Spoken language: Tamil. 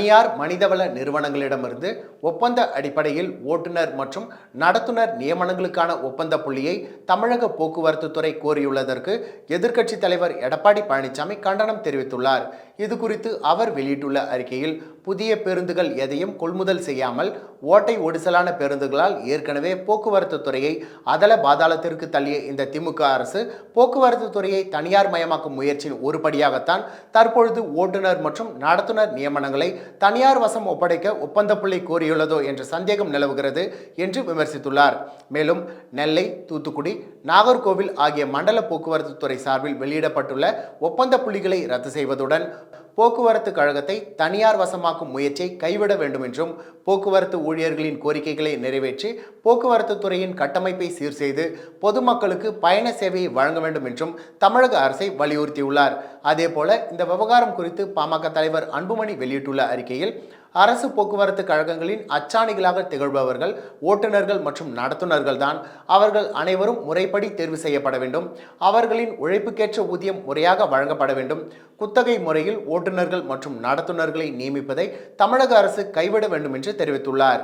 தனியார் மனிதவள நிறுவனங்களிடமிருந்து ஒப்பந்த அடிப்படையில் ஓட்டுநர் மற்றும் நடத்துனர் நியமனங்களுக்கான ஒப்பந்த புள்ளியை தமிழக போக்குவரத்து துறை கோரியுள்ளதற்கு எதிர்க்கட்சித் தலைவர் எடப்பாடி பழனிசாமி கண்டனம் தெரிவித்துள்ளார். இது குறித்து அவர் வெளியிட்டுள்ள அறிக்கையில் புதிய பேருந்துகள் எதையும் கொள்முதல் செய்யாமல் ஓட்டை ஒடிசலான பேருந்துகளால் ஏற்கனவே போக்குவரத்து துறையை அதல பாதாளத்திற்கு தள்ளிய இந்த திமுக அரசு போக்குவரத்து துறையை தனியார் மயமாக்கும் முயற்சியின் ஒரு படியாகத்தான் தற்பொழுது ஓட்டுநர் மற்றும் நடத்துனர் நியமனங்களை தனியார் வசம் ஒப்படைக்க ஒப்பந்தப்புள்ளி கோரியுள்ளதோ என்ற சந்தேகம் நிலவுகிறது என்று விமர்சித்துள்ளார். மேலும் நெல்லை தூத்துக்குடி நாகர்கோவில் ஆகிய மண்டல போக்குவரத்து துறை சார்பில் வெளியிடப்பட்டுள்ள ஒப்பந்த புள்ளிகளை ரத்து செய்வதுடன் போக்குவரத்து கழகத்தை தனியார் வசமாக்கும் முயற்சியை கைவிட வேண்டும் என்றும் போக்குவரத்து ஊழியர்களின் கோரிக்கைகளை நிறைவேற்றி போக்குவரத்து துறையின் கட்டமைப்பை சீர் செய்து பொதுமக்களுக்கு பயண சேவையை வழங்க வேண்டும் என்றும் தமிழக அரசை வலியுறுத்தியுள்ளார். அதேபோல இந்த விவகாரம் குறித்து பாமக தலைவர் அன்புமணி வெளியிட்டுள்ள அறிக்கையில் அரசு போக்குவரத்து கழகங்களின் அச்சாணிகளாக திகழ்பவர்கள் ஓட்டுநர்கள் மற்றும் நடத்துனர்கள் தான். அவர்கள் அனைவரும் முறைப்படி தேர்வு செய்யப்பட வேண்டும். அவர்களின் உழைப்புக்கேற்ற ஊதியம் முறையாக வழங்கப்பட வேண்டும். குத்தகை முறையில் ஓட்டுநர்கள் மற்றும் நடத்துனர்களை நியமிப்பதை தமிழக அரசு கைவிட வேண்டும் என்று தெரிவித்துள்ளார்.